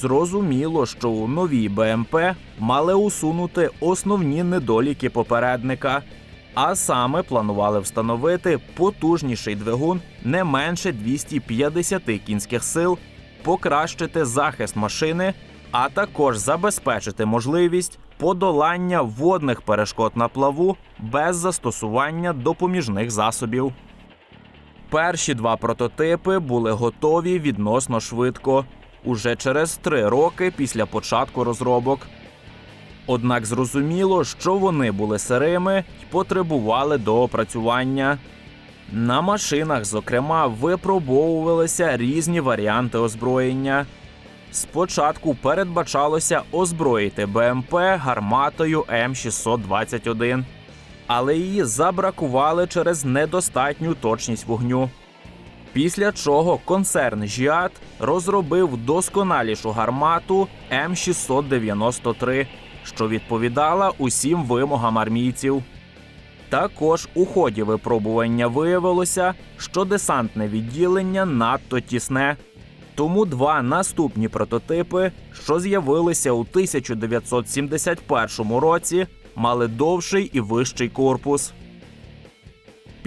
Зрозуміло, що у новій БМП мали усунути основні недоліки попередника, а саме планували встановити потужніший двигун не менше 250 кінських сил, покращити захист машини, а також забезпечити можливість подолання водних перешкод на плаву без застосування допоміжних засобів. Перші два прототипи були готові відносно швидко, уже через три роки після початку розробок. Однак зрозуміло, що вони були сирими й потребували доопрацювання. На машинах, зокрема, випробовувалися різні варіанти озброєння. Спочатку передбачалося озброїти БМП гарматою М621, але її забракували через недостатню точність вогню. Після чого концерн Жіат розробив досконалішу гармату М693, що відповідала усім вимогам армійців. Також у ході випробування виявилося, що десантне відділення надто тісне. Тому два наступні прототипи, що з'явилися у 1971 році, мали довший і вищий корпус.